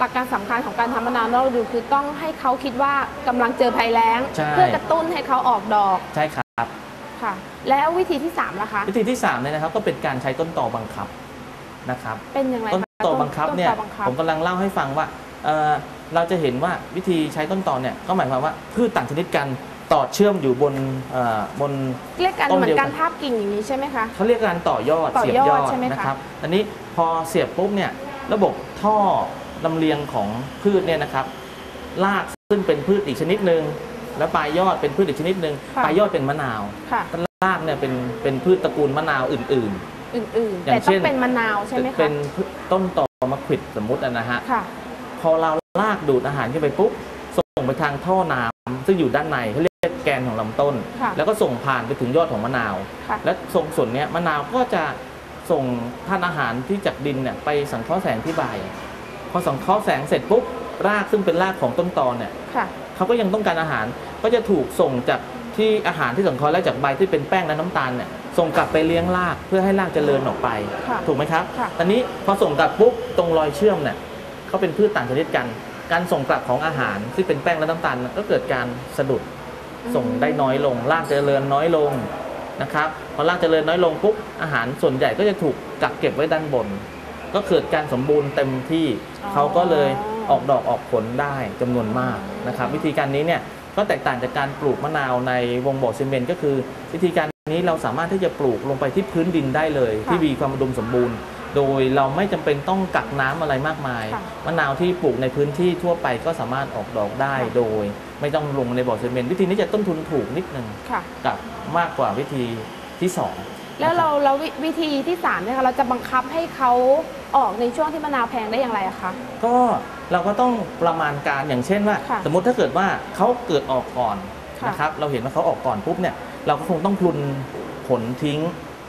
หลักการสำคัญของการทำมะนาว นอกฤดูคือต้องให้เขาคิดว่ากำลังเจอภัยแล้ง ใช่ เพื่อกระตุ้นให้เขาออกดอกใช่ครับ ค่ะ แล้ววิธีที่3ล่ะคะ วิธีที่3เนี่ยนะครับก็เป็นการใช้ต้นตอบังคับนะครับ เป็นอย่างไรต้นคะตอบังคับเนี่ยต้ตอบังคับผมกำลังเล่าให้ฟังว่าเอ่อเราจะเห็นว่าวิธีใช้ต้นตอเนี่ยก็หมายความว่าพืชต่างชนิดกันต่อเชื่อมอยู่บนเอ่อบน เรียกกันต้นเหมือเดียนวกักาน รทาบกิ่งอย่างนี้ใช่ไหมคะ เขาเรียกการต่อยอดต่อยอดเสียบยอดใช่ไหมคะ นะครับ อันนี้พอเสียบปุ๊บเนี่ยระบบท่อ ลำเลียงของพืชเนี่ยนะครับรากขึ้นเป็นพืชอีกชนิดหนึ่งแล้วปลายยอดเป็นพืชอีกชนิดหนึ่งค่ะปลายยอดเป็นมะนาวค่ะ รากเนี่ยเป็นเป็นพืชตระกูลมะนาวอื่น อื่นๆอย่าแต่งต้เช่อน งเป็นมะนาวๆใช่ไหมเป็คะนต้นตอมะขวิดสมมุติอะนะฮะ ค่ะ พอเราลากดูดอาหารขึ้นไปปุ๊บส่งไปทางท่อน้ำซึ่งอยู่ด้านในเขาเรียกแกนของลำต้น ค่ะ แล้วก็ส่งผ่านไปถึงยอดของมะนาว ค่ะ และส่งส่วนเนี้ยมะนาวก็จะส่งท่านอาหารที่จากดินเนี่ยไปสังเคราะห์แสงที่ใบ พอสังเคราะห์แสงเสร็จปุ๊บรากซึ่งเป็นรากของต้นตอเนี่ยค่ะ เขาก็ยังต้องการอาหารก็จะถูกส่งจากที่อาหารที่สังเคราะห์และจากใบที่เป็นแป้งและน้ำตาลเนี่ยส่งกลับไปเลี้ยงรากเพื่อให้รากเจริญออกไป ค่ะถูกไหมครับค่ะ ตอนนี้พอส่งกลับปุ๊บตรงรอยเชื่อมเนี่ยเขาเป็นพืชต่างชนิดกัน การส่งกลับของอาหารที่เป็นแป้งและน้ำตาลก็เกิดการสะดุด ส่งได้น้อยลงรากเจริญน้อยลงนะครับพอรากเจริญน้อยลงปุ๊บอาหารส่วนใหญ่ก็จะถูกกักเก็บไว้ด้านบน ก็เกิดการสมบูรณ์เต็มที่อ๋อเขาก็เลยออกดอกออกผลได้จำนวนมากนะครับ วิธีการนี้เนี่ยก็แตกต่างจากการปลูกมะนาวในวงบ่อซีเมนต์ก็คือ วิธีการนี้เราสามารถที่จะปลูกลงไปที่พื้นดินได้เลย ที่มีความอุดมสมบูรณ์ โดยเราไม่จำเป็นต้องกักน้ำอะไรมากมายค่ะมะนาวที่ปลูกในพื้นที่ทั่วไปก็สามารถออกดอกได้ค่ะโดย ไม่ต้องลงในบ่อซีเมนต์วิธีนี้จะต้นทุนถูกนิดนึงค่ะกับมากกว่าวิธีที่สอง แล้วเรานะครับเราวิวิธีที่3เนี่ยค่ะเราจะบังคับให้เขาออกในช่วงที่มะนาวแพงได้อย่างไรอะคะ ก็เราก็ต้องประมาณการอย่างเช่นว่า ค่ะสมมติถ้าเกิดว่าเขาเกิดออกก่อนค่ะนะครับเราเห็นว่าเขาออกก่อนปุ๊บเนี่ยเราก็คงต้องพลุนผลทิ้ง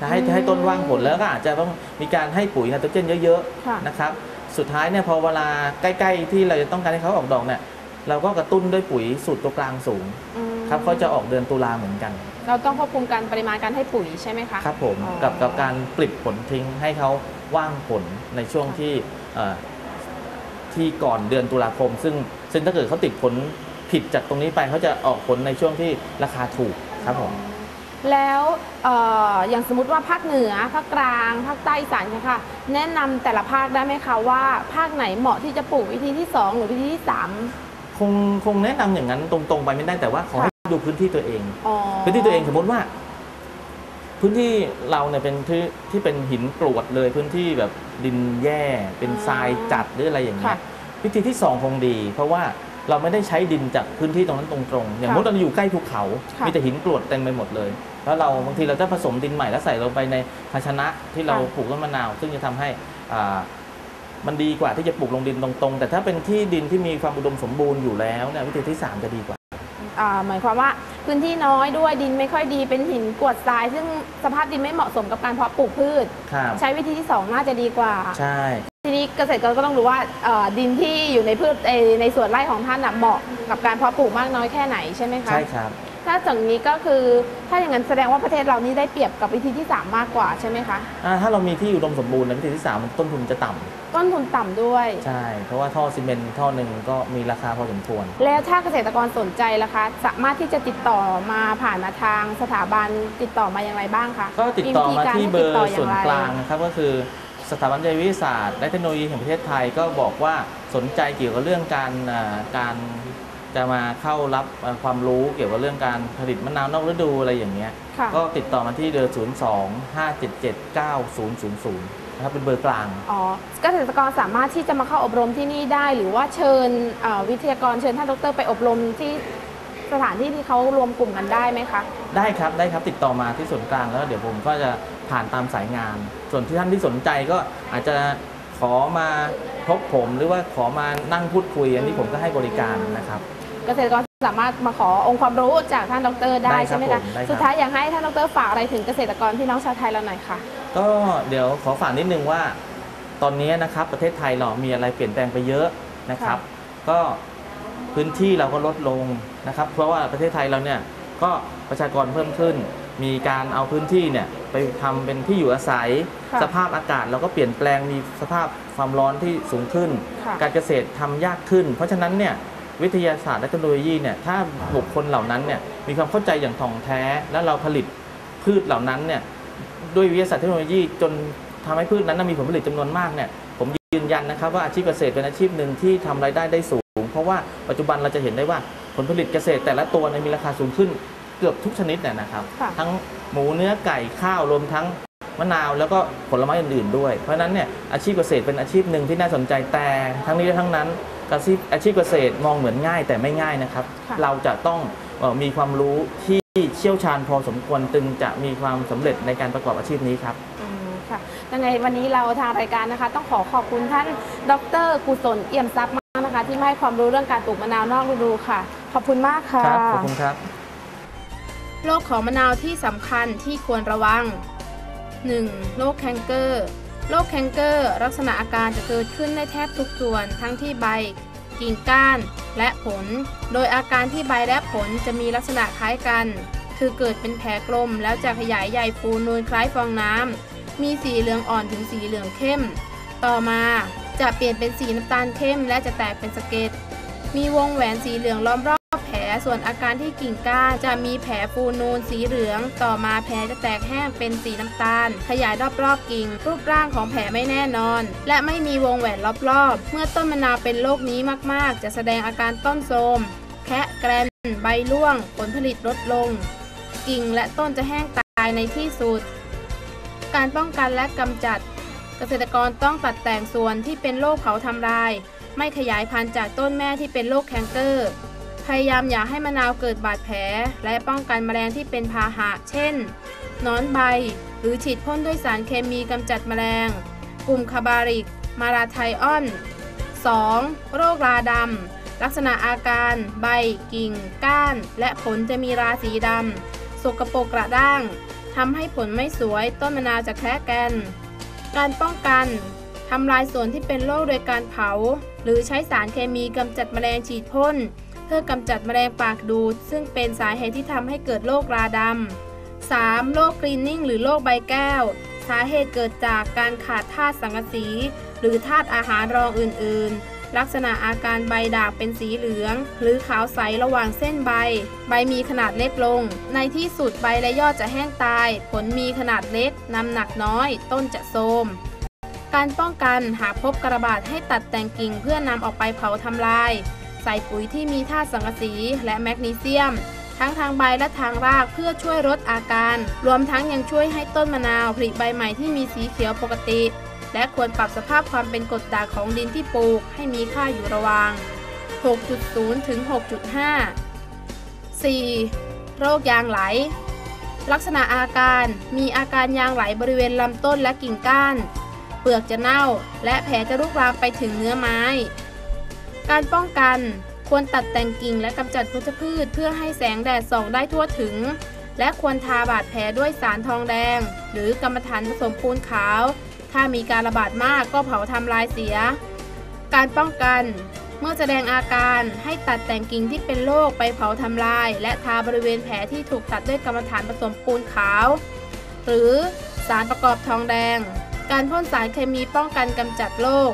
จะให้อืมให้ต้นว่างผลแล้วก็อาจจะต้องมีการให้ปุ๋ยไนโตรเจนเยอะค่ะๆนะครับสุดท้ายเนี่ยพอเวลาใกล้ ๆ ที่เราจะต้องการให้เขาออกดอกเนี่ยเราก็กระตุ้นด้วยปุ๋ยสูตรตัวกลางสูง อืม ครับเขาจะออกเดือนตุลาเหมือนกันเราต้องควบคุมการปริมาณการให้ปุ๋ยใช่ไหมคะ ครับผมอ๋อ กับกับการปลิดผลทิ้งให้เขาว่างผลในช่วงค่ะที่เอ่อที่ก่อนเดือนตุลาคม ซึ่งซึ่งถ้าเกิดเขาติดผลผิดจากตรงนี้ไปเขาจะออกผลในช่วงที่ราคาถูกครับผม แล้วเอ่ออย่างสมมติว่าภาคเหนือภาคกลางภาคใต้อีสานเนี่ยค่ะ แนะนำแต่ละภาคได้ไหมคะว่าภาคไหนเหมาะที่จะปลูกวิธีที่2หรือวิธีที่3คงคงแนะนำอย่างนั้นตรงๆไปไม่ได้แต่ว่าขอค่ะให้ ดูพื้นที่ตัวเองอ๋อพื้นที่ตัวเองสมมติว่า พื้นที่เราเนี่ยเป็นที่ที่เป็นหินกรวดเลยพื้นที่แบบดินแย่เป็นทรายจัดหรืออะไรอย่างเงี้ค่ะยวิธีที่สองคงดี เพราะว่าเราไม่ได้ใช้ดินจากพื้นที่ตรงนั้นตรงๆ อย่างค่ะมุติเราอยู่ใกล้ภูเขาค่ะมีแต่หินกรวดเต็มไปหมดเลย แล้วเราบางทีเราจะผสมดินใหม่แล้วใส่ลงไปในภาชนะที่เราค่ะปลูกต้นมะนาว ซึ่งจะทำให้อ่ามันดีกว่าที่จะปลูกลงดินตรงๆ แต่ถ้าเป็นที่ดินที่มีความอุดมสมบูรณ์อยู่แล้วเนี่ยวิธีที่สามจะดีกว่าอ่า หมายความว่าพื้นที่น้อยด้วยดินไม่ค่อยดีเป็นหินกรวดทราย ซึ่งสภาพดินไม่เหมาะสมกับการเพาะปลูกพืช ครับใช้วิธีที่ 2 น่าจะดีกว่า ใช่ ทีนี้เกษตรกรก็ต้องรู้ว่าเอ่อดินที่อยู่ในพืชเอ่อในสวนไร่ของท่านน่ะเหมาะกับการเพาะปลูกมากน้อยแค่ไหนใช่ไหมคะ ใช่ครับ ถ้าจากนี้ก็คือถ้าอย่างนั้นแสดงว่าประเทศเรานี่ได้เปรียบกับวิธีที่ 3 มากกว่าใช่ไหมคะอ่าถ้าเรามีที่อุดมสมบูรณ์ในวิธีที่3ต้นทุนจะต่ำต้นทุนต่ำด้วย ใช่ เพราะว่าท่อซีเมนต์ท่อหนึ่งก็มีราคาพอสมควร แล้วถ้าเกษตรกรสนใจล่ะคะ สามารถที่จะติดต่อมาผ่านมาทางสถาบันติดต่อมาอย่างไรบ้างคะก็ติดต่อมาที่เบอวิธีกให้ติดต่ร์ย่ส่วนไรกลางนะครับก็คือสถาบันวิทยาวิทยาศาสตร์และเทคโนโลยีแห่งประเทศไทยก็บอกว่าสนใจเกี่ยวกับเรื่องการอ่าการ จะมาเข้ารับเอ่อความรู้เกี่ยวกับเรื่องการผลิตมะนาวนอกฤดูอะไรอย่างเงี้ย ค่ะ ก็ติดต่อมาที่เบอร์0 2 5 7 7 9 0 0 0นะครับเป็นเบอร์กลาง อ๋อเกษตรกรสามารถที่จะมาเข้าอบรมที่นี่ได้ หรือว่าเชิญเอ่อวิทยากรเชิญท่านดรไปอบรมที่สถานที่ที่เขารวมกลุ่มกันได้ไหมคะ ได้ครับได้ครับติดต่อมาที่ส่วนกลางแล้วเดี๋ยวผมก็จะผ่านตามสายงาน ส่วนที่ท่านที่สนใจก็อาจจะขอมาพบผมหรือว่าขอมานั่งพูดคุยอันนี้ผมก็ให้บริการนะครับ เกษตรกรสามารถมาขอองค์ความรู้จากท่านดร ได้ได้ครับใช่ไหมผคะมได้ครับ สุดท้ายอยากให้ท่านดรฝากอะไรถึงเกษตรกรพี่น้องชาวไทยเราหน่อยค่ะ ก็เดี๋ยวขอฝากนิดนึงว่า ตอนนี้นะครับประเทศไทยเรามีอะไรเปลี่ยนแปลงไปเยอะนะครับ ก็พื้นที่เราก็ลดลงนะครับ เพราะว่าประเทศไทยเราเนี่ยก็ประชากรเพิ่มขึ้น มีการเอาพื้นที่เนี่ยไปทำเป็นที่อยู่อาศัย ค่ะสภาพอากาศเราก็เปลี่ยนแปลงมีสภาพความร้อนที่สูงขึ้น ค่ะ การเกษตรทำยากขึ้น เพราะฉะนั้นเนี่ย วิทยาศาสตร์และเทคโนโลยีเนี่ยถ้าบุคคลเหล่านั้นเนี่ยมีความเข้าใจอย่างถ่องแท้ แล้วเราผลิตพืชเหล่านั้นเนี่ยด้วยวิทยาศาสตร์เทคโนโลยีจนทำให้พืชนั้นนะมีผลผลิตจำนวนมากเนี่ยผมยืนยันนะครับว่าอาชีพเกษตรเป็นอาชีพหนึ่งที่ทำรายได้ได้สูง เพราะว่าปัจจุบันเราจะเห็นได้ว่าผลผลิตเกษตรแต่ละตัวเนี่ยมีราคาสูงขึ้นเกือบทุกชนิดเนี่ยนะครับค่ะทั้งหมูเนื้อไก่ข้าวรวมทั้งมะนาวแล้วก็ผลไม้อื่นๆด้วย เพราะฉะนั้นเนี่ยอาชีพเกษตรเป็นอาชีพหนึ่งที่น่าสนใจแต่ทั้งนี้และทั้งนั้น อาชีพอาชีพเกษตรมองเหมือนง่ายแต่ไม่ง่ายนะครับค่ะเราจะต้องเอ่อมีความรู้ที่เชี่ยวชาญพอสมควรจึงจะมีความสำเร็จในการประกอบอาชีพนี้ครับอืมค่ะยังไงวันนี้เราทางรายการนะคะ ต้องขอขอบคุณท่านดรกุศลเอี่ยมทรัพย์มากนะคะ ที่มาให้ความรู้เรื่องการปลูกมะนาวนอกฤดูค่ะ ขอบคุณมากค่ะครับขอบคุณครับโรคของมะนาวที่สำคัญที่ควรระวัง 1. โรคแคนเกอร์ โรคแคนเกอร์ลักษณะอาการจะเกิดขึ้นในแทบทุกส่วนทั้งที่ใบ กิ่งก้าน และผล โดยอาการที่ใบและผลจะมีลักษณะคล้ายกัน คือเกิดเป็นแผลกลมแล้วจะขยายใหญ่ฟูนูนคล้ายฟองน้ำ มีสีเหลืองอ่อนถึงสีเหลืองเข้ม ต่อมาจะเปลี่ยนเป็นสีน้ำตาลเข้มและจะแตกเป็นสะเก็ดมีวงแหวนสีเหลืองล้อมรอบ ส่วนอาการที่กิ่งก้านจะมีแผลฟูนูนสีเหลือง ต่อมาแผลจะแตกแห้งเป็นสีน้ำตาล ขยายรอบๆกิ่ง รูปร่างของแผลไม่แน่นอน และไม่มีวงแหวนรอบๆ เมื่อต้นมะนาวเป็นโรคนี้มากๆ จะแสดงอาการต้นโทมแคะแกรนใบร่วง ผลผลิตลดลง กิ่งและต้นจะแห้งตายในที่สุด การป้องกันและกำจัด เกษตรกรต้องตัดแต่งส่วนที่เป็นโรคเผาทำลาย ไม่ขยายพันธุ์จากต้นแม่ที่เป็นโรคแคนเกอร์ พยายามอย่าให้มะนาวเกิดบาดแผล และป้องกันแมลงที่เป็นพาหะ เช่นนอนใบ หรือฉีดพ่นด้วยสารเคมีกำจัดแมลง กลุ่มคาบาริก มาราไทออน 2. โรคราดำ ลักษณะอาการ ใบ กิ่ง ก้าน และผลจะมีราสีดำ สกปรกกระด้างทำให้ผลไม่สวย ต้นมะนาวจะแคระแกนการป้องกันทำลายส่วนที่เป็นโรคโดยการเผา หรือใช้สารเคมีกำจัดแมลงฉีดพ่น พื่อกำจัดแมลงปากดูด ซึ่งเป็นสาเหตุที่ทำให้เกิดโรคราดำ 3. โรคกรีนนิ่งหรือโรคใบแก้ว สาเหตุเกิดจากการขาดธาตุสังกะสี หรือธาตุอาหารรองอื่น ๆ ลักษณะอาการใบด่างเป็นสีเหลือง หรือขาวใสระหว่างเส้นใบ ใบมีขนาดเล็กลง ในที่สุดใบและยอดจะแห้งตาย ผลมีขนาดเล็ก น้ำหนักน้อย ต้นจะโทรมการป้องกันหากพบกระบาดให้ตัดแต่งกิ่งเพื่อนำออกไปเผาทำลาย ใส่ปุ๋ยที่มีธาตุสังกะสีและแมกนีเซียม ทั้งทางใบและทางรากเพื่อช่วยลดอาการ รวมทั้งยังช่วยให้ต้นมะนาวผลิใบใหม่ที่มีสีเขียวปกติ และควรปรับสภาพความเป็นกรดด่างของดินที่ปลูกให้มีค่าอยู่ระหว่าง 6.0 ถึง 6.5 4. โรคยางไหล ลักษณะอาการมีอาการยางไหลบริเวณลำต้นและกิ่งก้าน เปลือกจะเน่า และแผลจะลุกลามไปถึงเนื้อไม้ การป้องกันควรตัดแต่งกิ่งและกำจัดวัชพืช เพื่อให้แสงแดดส่องได้ทั่วถึง และควรทาบาดแผลด้วยสารทองแดง หรือกรรมฐานผสมปูนขาว ถ้ามีการระบาดมากก็เผาทำลายเสีย การป้องกัน เมื่อแสดงอาการให้ตัดแต่งกิ่งที่เป็นโรคไปเผาทำลาย และทาบริเวณแผลที่ถูกตัดด้วยกรรมฐานผสมปูนขาว หรือสารประกอบทองแดง การพ่นสารเคมีป้องกันกำจัดโรค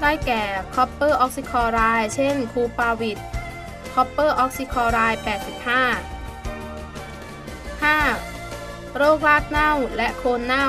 ได้แก่คอปเปอร์ออกซิคลอรด์เช่นคูปาวิดคอปเปอร์ออกซิคลอรด์85 5. โรครากเน่าและโคนเน่า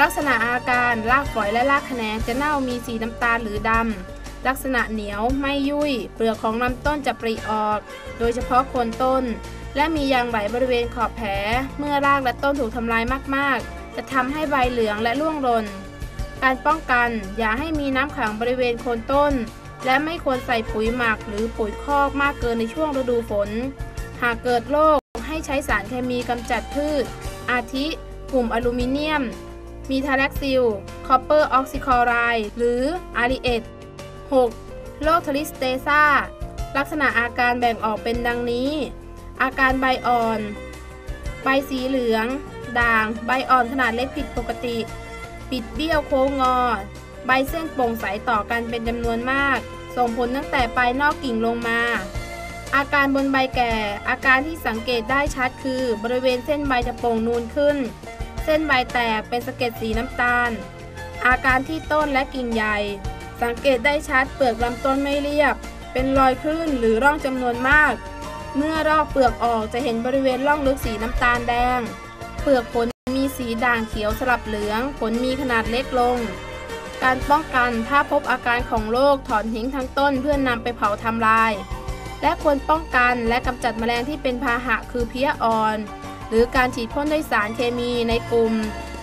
ลักษณะอาการรากฝอยและรากแขนงจะเน่ามีสีน้ำตาลหรือดำ ลักษณะเหนียวไม่ยุ่ย เปลือกของลำต้นจะปริออก โดยเฉพาะโคนต้น และมียางไหลบริเวณขอบแผล เมื่อรากและต้นถูกทำลายมาก ๆ จะทำให้ใบเหลืองและร่วงหล่น การป้องกันอย่าให้มีน้ำขังบริเวณโคนต้น และไม่ควรใส่ปุ๋ยหมักหรือปุ๋ยคอกมากเกินในช่วงฤดูฝน หากเกิดโรคให้ใช้สารเคมีกำจัดพืช อาทิ กลุ่มอลูมิเนียม มีทาแล็กซิล คอปเปอร์ออกซิคอไรหรืออาริเอต 6. โรคทริสเตซาลักษณะอาการแบ่งออกเป็นดังนี้ อาการใบอ่อน ใบสีเหลือง ด่าง ใบอ่อนขนาดเล็กผิดปกติ ปิดเบี้ยวโค้งงอ ใบเส้นโปร่งใสต่อกันเป็นจำนวนมาก ส่งผลตั้งแต่ปลายนอกกิ่งลงมา อาการบนใบแก่ อาการที่สังเกตได้ชัดคือ บริเวณเส้นใบจะโป่งนูนขึ้น เส้นใบแตกเป็นสะเก็ดสีน้ำตาล อาการที่ต้นและกิ่งใหญ่ สังเกตได้ชัดเปลือกลำต้นไม่เรียบ เป็นรอยคลื่นหรือร่องจำนวนมาก เมื่อรอกเปลือกออกจะเห็นบริเวณร่องลึกสีน้ำตาลแดง เปลือกผล สีด่างเขียวสลับเหลือง ผลมีขนาดเล็กลง การป้องกันถ้าพบอาการของโรคถอนทิ้งทั้งต้นเพื่อนนำไปเผาทำลาย และควรป้องกันและกำจัดแมลงที่เป็นพาหะคือเพี้ยอ่อน หรือการฉีดพ่นด้วยสารเคมีในกลุ่ม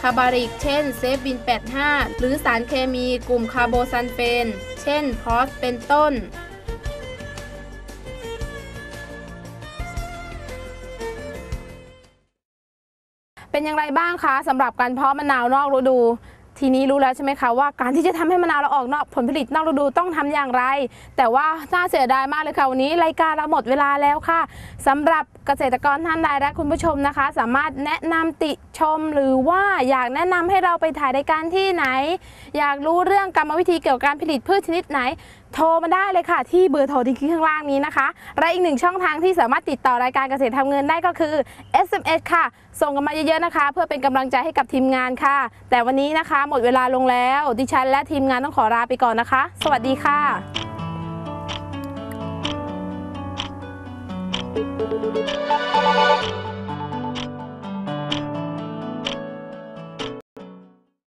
คาบาริก เช่นเซฟบิน 85 หรือสารเคมีกลุ่มคาร์โบซันเฟน เช่นพอสเป็นต้น เป็นอย่างไรบ้างคะสำหรับการเพาะมะนาวนอกฤดู ทีนี้รู้แล้วใช่ไหมคะว่าการที่จะทำให้มะนาวเราออกนอกผลผลิตนอกฤดูต้องทำอย่างไร แต่ว่าน่าเสียดายมากเลยค่ะวันนี้รายการเราหมดเวลาแล้วค่ะสำหรับ เกษตรกรท่านใดและคุณผู้ชมนะคะ สามารถแนะนำติชมหรือว่าอยากแนะนำให้เราไปถ่ายรายการที่ไหน อยากรู้เรื่องกรรมวิธีเกี่ยวกับการผลิตพืชชนิดไหน โทรมาได้เลยค่ะ ที่เบอร์โทรที่ขึ้นข้างล่างนี้นะคะ และอีกหนึ่งช่องทางที่สามารถติดต่อรายการเกษตรทำเงินได้ก็คือ SMS ค่ะ ส่งกันมาเยอะๆนะคะ เพื่อเป็นกำลังใจให้กับทีมงานค่ะ แต่วันนี้นะคะ หมดเวลาลงแล้ว ดิฉันและทีมงานต้องขอลาไปก่อนนะคะ สวัสดีค่ะ Thank you.